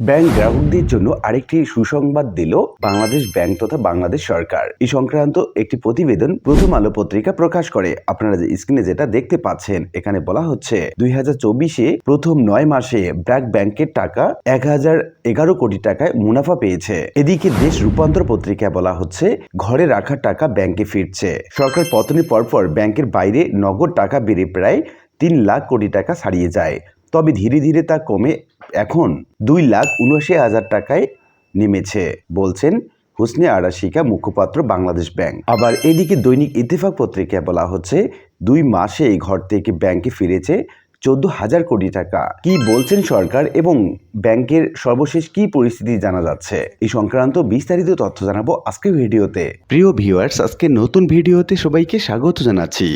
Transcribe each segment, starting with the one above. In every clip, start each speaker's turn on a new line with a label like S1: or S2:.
S1: Bank গ্রাহকদের জন্য আরেকটি সুসংবাদ দিল বাংলাদেশ ব্যাংক তথা বাংলাদেশ সরকার। এই সংক্রান্ত একটি প্রতিবেদন প্রথম আলো পত্রিকা প্রকাশ করে। আপনারা যে স্ক্রিনে যেটা দেখতে পাচ্ছেন, এখানে বলা হচ্ছে, দুই প্রথম নয় মাসে ব্র্যাক ব্যাংকের টাকা এক হাজার এগারো কোটি টাকায় মুনাফা পেয়েছে। এদিকে দেশ রূপান্তর পত্রিকায় বলা হচ্ছে, ঘরে রাখা টাকা ব্যাংকে ফিরছে। সরকার পতনের পরপর ব্যাংকের বাইরে নগদ টাকা বেড়ে প্রায় তিন লাখ কোটি টাকা ছাড়িয়ে যায়। তবে ধীরে ধীরে তা কমে এখন দুই লাখ উনআশি হাজার টাকায় নেমেছে, বলছেন হুসনে আরাশিকা, মুখপাত্র বাংলাদেশ ব্যাংক। আবার এদিকে দৈনিক ইত্তেফাক পত্রিকায় বলা হচ্ছে, দুই মাসে এই ঘর থেকে ব্যাংকে ফিরেছে চোদ্দ হাজার কোটি টাকা। কি বলছেন সরকার এবং ব্যাংকের সর্বশেষ কি পরিস্থিতি জানা যাচ্ছে? এই সংক্রান্ত বিস্তারিত তথ্য জানাব আজকের ভিডিওতে। প্রিয় ভিউয়ার্স, আজকে নতুন ভিডিওতে সবাইকে স্বাগত জানাচ্ছি।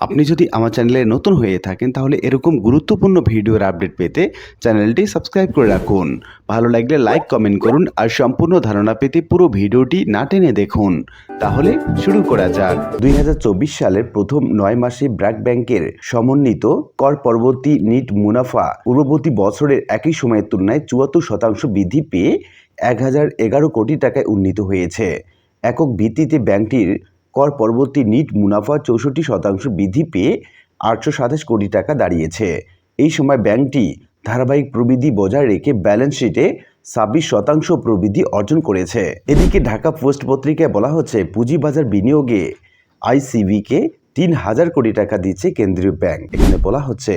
S1: আপনি যদি আমার চ্যানেলে নতুন হয়ে থাকেন, তাহলে এরকম গুরুত্বপূর্ণ ভিডিওর আপডেট পেতে চ্যানেলটি সাবস্ক্রাইব করে রাখুন। ভালো লাগলে লাইক, কমেন্ট করুন আর সম্পূর্ণ ধারণা পেতে পুরো ভিডিওটি না টেনে দেখুন। তাহলে শুরু করা যাক। দুই হাজার চব্বিশ সালের প্রথম নয় মাসে ব্র্যাক ব্যাংকের সমন্বিত কর পরবর্তী নিট মুনাফা পূর্ববর্তী বছরের একই সময়ের তুলনায় চুয়াত্তর শতাংশ বৃদ্ধি পেয়ে এক হাজার এগারো কোটি টাকায় উন্নীত হয়েছে। একক ভিত্তিতে ব্যাংকটির কর পরবর্তী নিট মুনাফা চৌষট্টি শতাংশ বৃদ্ধি পেয়ে আটশো সাতাশ কোটি টাকা দাঁড়িয়েছে। এই সময় ব্যাংকটি ধারাবাহিক প্রবৃদ্ধি বজায় রেখে ব্যালেন্স শিটে ছাব্বিশ শতাংশ প্রবৃদ্ধি অর্জন করেছে। এদিকে ঢাকা পোস্ট পত্রিকায় বলা হচ্ছে, পুঁজিবাজার বিনিয়োগে আইসিবিকে তিন হাজার কোটি টাকা দিচ্ছে কেন্দ্রীয় ব্যাংক। এখানে বলা হচ্ছে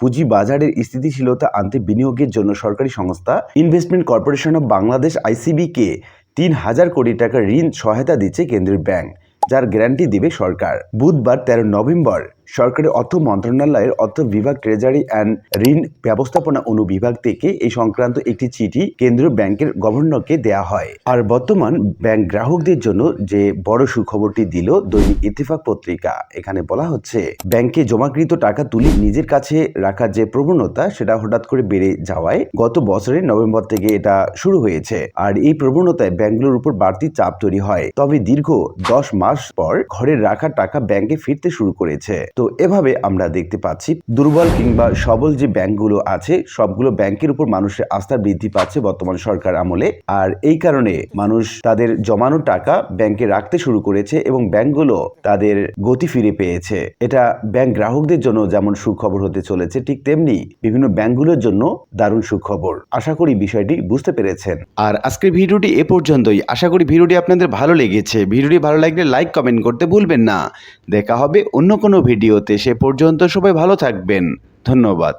S1: পুঁজি বাজারের স্থিতিশীলতা আনতে বিনিয়োগের জন্য সরকারি সংস্থা ইনভেস্টমেন্ট কর্পোরেশন অব বাংলাদেশ আইসিবিকে তিন হাজার কোটি টাকা ঋণ সহায়তা দিচ্ছে কেন্দ্রীয় ব্যাংক, যার গ্যারান্টি দিবে সরকার। বুধবার তেরো নভেম্বর সরকারি অর্থ মন্ত্রণালয়ের অর্থ বিভাগ ট্রেজারি অ্যান্ড ঋণ ব্যবস্থাপনা অনুবিভাগ থেকে এই সংক্রান্ত একটি চিঠি কেন্দ্রীয় ব্যাংকের গভর্নরকে দেয়া হয়। আর বর্তমান ব্যাংক গ্রাহকদের জন্য যে বড় সুখবরটি দিল দৈনিক ইত্তেফাক পত্রিকা, এখানে বলা হচ্ছে, ব্যাংকে জমাকৃত টাকা তুলে নিজের কাছে রাখার যে প্রবণতা, সেটা হঠাৎ করে বেড়ে যাওয়ায় গত বছরের নভেম্বর থেকে এটা শুরু হয়েছে। আর এই প্রবণতায় ব্যাংকগুলোর উপর বাড়তি চাপ তৈরি হয়। তবে দীর্ঘ দশ মাস পর ঘরে রাখা টাকা ব্যাংকে ফিরতে শুরু করেছে। তো এভাবে আমরা দেখতে পাচ্ছি দুর্বল কিংবা সবল যে ব্যাংকগুলো আছে, সবগুলো ব্যাংকের উপর মানুষের আস্থা বৃদ্ধি পাচ্ছে বর্তমান সরকার আমলে। আর এই কারণে মানুষ তাদের জমানো টাকা ব্যাংকে রাখতে শুরু করেছে এবং ব্যাংকগুলো তাদের গতি ফিরে পেয়েছে। এটা ব্যাংক গ্রাহকদের জন্য যেমন সুখবর হতে চলেছে, ঠিক তেমনি বিভিন্ন ব্যাংকগুলোর জন্য দারুণ সুখবর। আশা করি বিষয়টি বুঝতে পেরেছেন। আর আজকের ভিডিওটি এ পর্যন্তই। আশা করি ভিডিওটি আপনাদের ভালো লেগেছে। ভিডিওটি ভালো লাগলে লাইক, কমেন্ট করতে ভুলবেন না। দেখা হবে অন্য কোনো ভিডিওতে সে পর্যন্ত সবাই ভালো থাকবেন। ধন্যবাদ।